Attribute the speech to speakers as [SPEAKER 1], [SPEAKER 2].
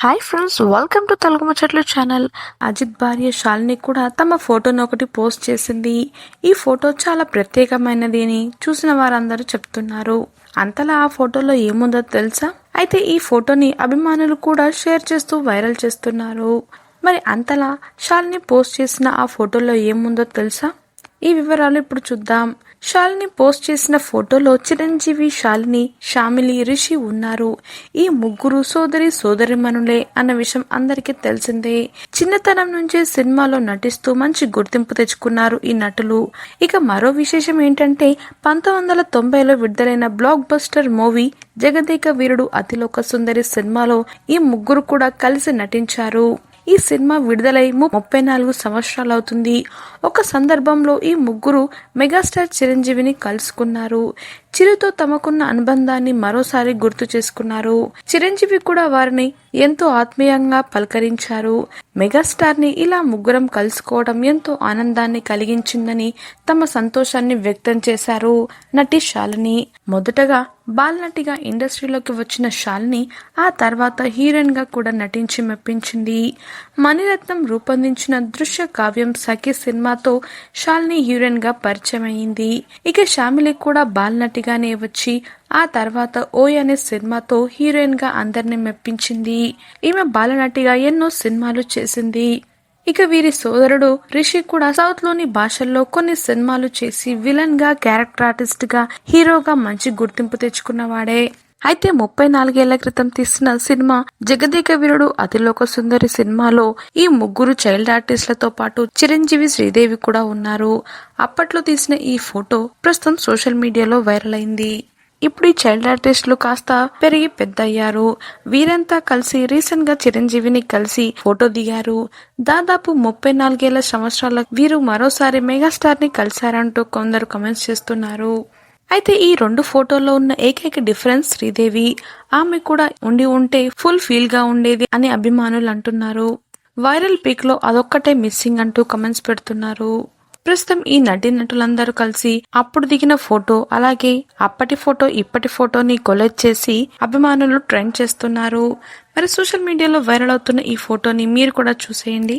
[SPEAKER 1] Hi friends welcome to Telugu ముచ్చట్లు channel Ajit భార్య శాలిని కూడా తమ ఫోటోను ఒకటి పోస్ట్ చేసింది. ఈ ఫోటో చాలా ప్రత్యేకమైనది అని చూసిన వారందరూ చెప్తున్నారు. అంతలా ఆ ఫోటోలో ఏముందో తెలుసా? అయితే ఈ ఫోటోని అభిమానులు కూడా షేర్ చేస్తూ వైరల్ చేస్తున్నారు. మరి అంతలా శాలిని పోస్ట్ చేసిన ఆ ఫోటోలో ఏముందో తెలుసా? ఈ వివరాలు ఇప్పుడు చూద్దాం. శాలిని పోస్ట్ చేసిన ఫోటోలో చిరంజీవి శాలిని షామిలి రిషి ఉన్నారు. ఈ ముగ్గురు సోదరి సోదరిమనులే అన్న విషయం అందరికీ తెలిసిందే. చిన్నతనం నుంచే సినిమాలో నటిస్తూ మంచి గుర్తింపు తెచ్చుకున్నారు ఈ నటులు. ఇక మరో విశేషం ఏంటంటే పంతొమ్మిది వందల తొంభైలో విడుదలైన blockbuster movie Jagadeka Veerudu Athiloka Sundari సినిమాలో ఈ ముగ్గురు కూడా కలిసి నటించారు. ఈ సినిమా విడుదలై ముప్పై నాలుగు సంవత్సరాలు అవుతుంది. ఒక సందర్భంలో ఈ ముగ్గురు మెగాస్టార్ చిరంజీవిని కలుసుకున్నారు. చిరుతో తమకున్న అనుబంధాన్ని మరోసారి గుర్తు చేసుకున్నారు. చిరంజీవి కూడా వారిని ఎంతో ఆత్మీయంగా పలకరించారు. మెగాస్టార్ని ఇలా ముగ్గురం కలుసుకోవడం ఎంతో ఆనందాన్ని కలిగించిందని తమ సంతోషాన్ని వ్యక్తం చేశారు నటి శాలిని. మొదటగా బాలనటిగా ఇండస్ట్రీలోకి వచ్చిన శాలిని ఆ తర్వాత హీరోయిన్గా కూడా నటించి మెప్పించింది. మణిరత్నం రూపొందించిన దృశ్య కావ్యం సఖి సినిమాతో శాలిని హీరోయిన్గా పరిచయం అయింది ఇక శామిలి కూడా బాలనటిగానే వచ్చి ఆ తర్వాత ఓయ్ అనే సినిమాతో హీరోయిన్గా అందరిని మెప్పించింది. ఈమె బాలనటిగా ఎన్నో సినిమాలు చేసింది. ఇక వీరి సోదరుడు రిషి కూడా సౌత్లోని భాషల్లో కొన్ని సినిమాలు చేసి విలన్గా క్యారెక్టర్ ఆర్టిస్ట్గా హీరోగా మంచి గుర్తింపు తెచ్చుకున్నవాడే. అయితే ముప్పై నాలుగేళ్ళ క్రితం తీసిన సినిమా జగదేక వీరుడు అతిలోక సుందరి సినిమాలో ఈ ముగ్గురు చైల్డ్ ఆర్టిస్టులతో పాటు చిరంజీవి శ్రీదేవి కూడా ఉన్నారు. అప్పట్లో తీసిన ఈ ఫోటో ప్రస్తుతం సోషల్ మీడియాలో వైరల్ అయింది. ఇప్పుడు ఈ చైల్డ్ ఆర్టిస్టులు కాస్త పెరిగి పెద్దయ్యారు. వీరంతా కలిసి రీసెంట్గా చిరంజీవిని కలిసి ఫోటో దిగారు. దాదాపు ముప్పై నాలుగేళ్ళ సంవత్సరాల వీరు మరోసారి మెగాస్టార్ని కలిశారంటూ కొందరు కమెంట్స్ చేస్తున్నారు. అయితే ఈ రెండు ఫోటోల్లో ఉన్న ఏకైక డిఫరెన్స్ శ్రీదేవి. ఆమె కూడా ఉండి ఉంటే ఫుల్ ఫీల్గా ఉండేది అని అభిమానులు అంటున్నారు. వైరల్ పిక్లో అదొక్కటే మిస్సింగ్ అంటూ కమెంట్స్ పెడుతున్నారు. ప్రస్తుతం ఈ నటి నటులందరూ కలిసి అప్పుడు దిగిన ఫోటో అలాగే అప్పటి ఫోటో ఇప్పటి ఫోటోని కొలెక్ట్ చేసి అభిమానులు ట్రెండ్ చేస్తున్నారు. మరి సోషల్ మీడియాలో వైరల్ అవుతున్న ఈ ఫోటోని మీరు కూడా చూసేయండి.